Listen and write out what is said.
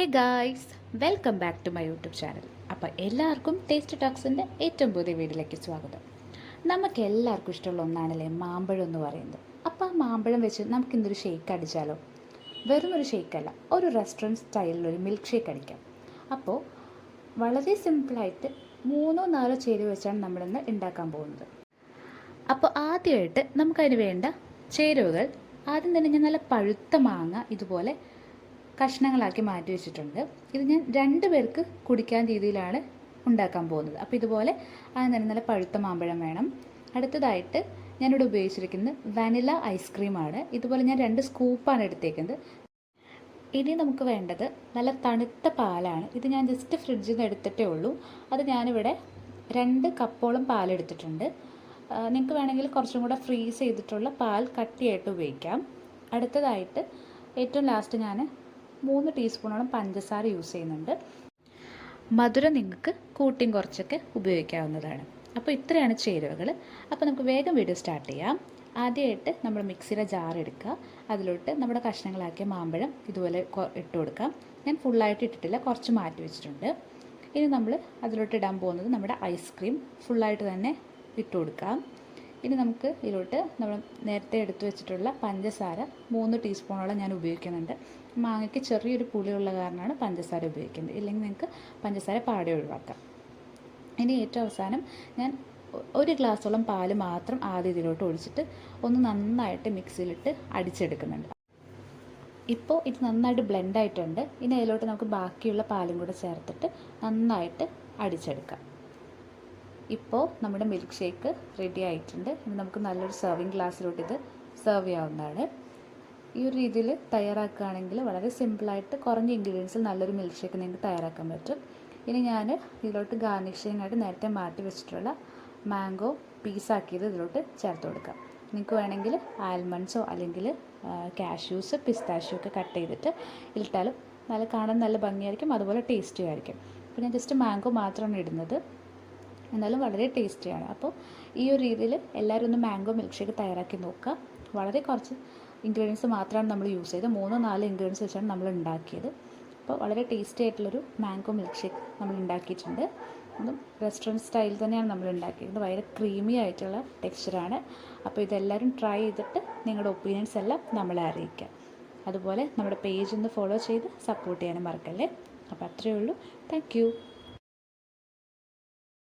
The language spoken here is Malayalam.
Hey guys welcome back to my YouTube channel അപ്പോൾ എല്ലാവർക്കും ടേസ്റ്റ് ടോക്സിന്റെ ഏറ്റവും പുതിയ വീഡിയോയിലേക്ക് സ്വാഗതം. നമുക്ക് എല്ലാവർക്കും ഇഷ്ടമുള്ള ഒന്നാണല്ലേ മാമ്പഴം എന്ന് പറയുന്നത്. അപ്പോൾ ആ മാമ്പഴം വെച്ച് നമുക്ക് ഇന്നൊരു ഷേക്ക് അടിച്ചാലോ വെറും ഒരു ഷേക്കല്ല ഒരു റെസ്റ്റോറന്റ് സ്റ്റൈലിലൊരു മിൽക്ക് ഷേക്ക് അടിക്കാം. അപ്പോൾ വളരെ സിമ്പിളായിട്ട് മൂന്നോ നാലോ ചേരുവ വെച്ചാണ് നമ്മളിന്ന് ഉണ്ടാക്കാൻ പോകുന്നത്. അപ്പോൾ ആദ്യമായിട്ട് നമുക്കതിന് വേണ്ട ചേരുവകൾ. ആദ്യം തന്നെ ഞാൻ നല്ല പഴുത്ത മാങ്ങ ഇതുപോലെ കഷ്ണങ്ങളാക്കി മാറ്റി വെച്ചിട്ടുണ്ട്. ഇത് ഞാൻ രണ്ട് പേർക്ക് കുടിക്കാൻ രീതിയിലാണ് ഉണ്ടാക്കാൻ പോകുന്നത്. അപ്പോൾ ഇതുപോലെ ആദ്യം തന്നെ നല്ല പഴുത്ത മാമ്പഴം വേണം. അടുത്തതായിട്ട് ഞാനിവിടെ ഉപയോഗിച്ചിരിക്കുന്നത് വനില ഐസ്ക്രീമാണ് ഇതുപോലെ ഞാൻ രണ്ട് സ്കൂപ്പാണ് എടുത്തേക്കുന്നത്. ഇനി നമുക്ക് വേണ്ടത് നല്ല തണുത്ത പാലാണ്. ഇത് ഞാൻ ജസ്റ്റ് ഫ്രിഡ്ജിൽ നിന്ന് എടുത്തിട്ടേ ഉള്ളൂ. അത് ഞാനിവിടെ രണ്ട് കപ്പോളം പാലെടുത്തിട്ടുണ്ട് നിങ്ങൾക്ക് വേണമെങ്കിൽ കുറച്ചും കൂടെ ഫ്രീസ് ചെയ്തിട്ടുള്ള പാൽ കട്ടിയായിട്ട് ഉപയോഗിക്കാം. അടുത്തതായിട്ട് ഏറ്റവും ലാസ്റ്റ് ഞാൻ മൂന്ന് ടീസ്പൂണോളം പഞ്ചസാര യൂസ് ചെയ്യുന്നുണ്ട്. മധുരം നിങ്ങൾക്ക് കൂട്ടിയും കുറച്ചൊക്കെ ഉപയോഗിക്കാവുന്നതാണ്. അപ്പോൾ ഇത്രയാണ് ചേരുവകൾ. അപ്പോൾ നമുക്ക് വേഗം വീഡിയോ സ്റ്റാർട്ട് ചെയ്യാം. ആദ്യമായിട്ട് നമ്മൾ മിക്സിയുടെ ജാർ എടുക്കുക. അതിലോട്ട് നമ്മുടെ കഷ്ണങ്ങളാക്കിയ മാമ്പഴം ഇതുപോലെ ഇട്ട് കൊടുക്കാം. ഞാൻ ഫുള്ളായിട്ട് ഇട്ടിട്ടില്ല കുറച്ച് മാറ്റി വെച്ചിട്ടുണ്ട്. ഇനി നമ്മൾ അതിലോട്ട് ഇടാൻ പോകുന്നത് നമ്മുടെ ഐസ്ക്രീം. ഫുള്ളായിട്ട് തന്നെ ഇട്ട് കൊടുക്കാം. ഇനി നമുക്ക് ഇതിലോട്ട് നമ്മൾ നേരത്തെ എടുത്തു വെച്ചിട്ടുള്ള പഞ്ചസാര മൂന്ന് ടീസ്പൂണോളം ഞാൻ ഉപയോഗിക്കുന്നുണ്ട്. മാങ്ങയ്ക്ക് ചെറിയൊരു പുളിയുള്ള കാരണമാണ് പഞ്ചസാര ഉപയോഗിക്കുന്നത്. ഇല്ലെങ്കിൽ നിങ്ങൾക്ക് പഞ്ചസാര പാടെ ഒഴിവാക്കാം. ഇനി ഏറ്റവും അവസാനം ഞാൻ ഒരു ഗ്ലാസ്സോളം പാൽ മാത്രം ആദ്യം ഇതിലോട്ട് ഒഴിച്ചിട്ട് ഒന്ന് നന്നായിട്ട് മിക്സിയിലിട്ട് അടിച്ചെടുക്കുന്നുണ്ട്. ഇപ്പോൾ ഇത് നന്നായിട്ട് ബ്ലെൻഡ് ആയിട്ടുണ്ട്. ഇനി അതിലോട്ട് നമുക്ക് ബാക്കിയുള്ള പാലും കൂടെ ചേർത്തിട്ട് നന്നായിട്ട് അടിച്ചെടുക്കാം. ഇപ്പോൾ നമ്മുടെ മിൽക്ക് ഷേക്ക് റെഡി ആയിട്ടുണ്ട്. ഇനി നമുക്ക് നല്ലൊരു സെർവിങ് ഗ്ലാസ്സിലോട്ട് ഇത് സെർവ് ചെയ്യാവുന്നതാണ്. ഈ ഒരു രീതിയിൽ തയ്യാറാക്കുകയാണെങ്കിൽ വളരെ സിമ്പിളായിട്ട് കുറഞ്ഞ ഇൻഗ്രീഡിയൻസിൽ നല്ലൊരു മിൽക്ക് ഷേക്ക് നിങ്ങൾക്ക് തയ്യാറാക്കാൻ പറ്റും. ഇനി ഞാൻ ഇതിലോട്ട് ഗാർണിഷിങ്ങായിട്ട് നേരത്തെ മാറ്റി വെച്ചിട്ടുള്ള മാംഗോ പീസാക്കിയത് ഇതിലോട്ട് ചേർത്ത് കൊടുക്കാം. നിങ്ങൾക്ക് വേണമെങ്കിൽ ആൽമണ്ട്സോ അല്ലെങ്കിൽ കാഷ്യൂസ് പിസ്താഷ്യൂ ഒക്കെ കട്ട് ചെയ്തിട്ട് ഇട്ടാലും നല്ല കാണാൻ നല്ല ഭംഗിയായിരിക്കും. അതുപോലെ ടേസ്റ്റി ആയിരിക്കും. ഞാൻ ജസ്റ്റ് മാംഗോ മാത്രമാണ് ഇടുന്നത്. എന്നാലും വളരെ ടേസ്റ്റിയാണ്. അപ്പോൾ ഈ ഒരു രീതിയിൽ എല്ലാവരും ഒന്ന് മാംഗോ മിൽക്ക് ഷേക്ക് തയ്യാറാക്കി നോക്കുക. വളരെ കുറച്ച് ഇൻഗ്രീഡിയൻസ് മാത്രമാണ് നമ്മൾ യൂസ് ചെയ്തത്. മൂന്നോ നാല് ഇൻഗ്രീഡിയൻസ് വെച്ചാണ് നമ്മൾ ഉണ്ടാക്കിയത്. അപ്പോൾ വളരെ ടേസ്റ്റി ആയിട്ടുള്ളൊരു മാംഗോ മിൽക്ക് ഷേക്ക് നമ്മൾ ഉണ്ടാക്കിയിട്ടുണ്ട്. അതും റെസ്റ്റോറന്റ് സ്റ്റൈൽ തന്നെയാണ് നമ്മൾ ഉണ്ടാക്കിയത് വളരെ ക്രീമി ആയിട്ടുള്ള ടെക്സ്ചറാണ് അപ്പോൾ ഇതെല്ലാവരും ട്രൈ ചെയ്തിട്ട് നിങ്ങളുടെ ഒപ്പീനിയൻസ് എല്ലാം നമ്മളെ അറിയിക്കാം. അതുപോലെ നമ്മുടെ പേജ് ഒന്ന് ഫോളോ ചെയ്ത് സപ്പോർട്ട് ചെയ്യാനും മറക്കല്ലേ? അപ്പോൾ അത്രയേ ഉള്ളൂ. താങ്ക്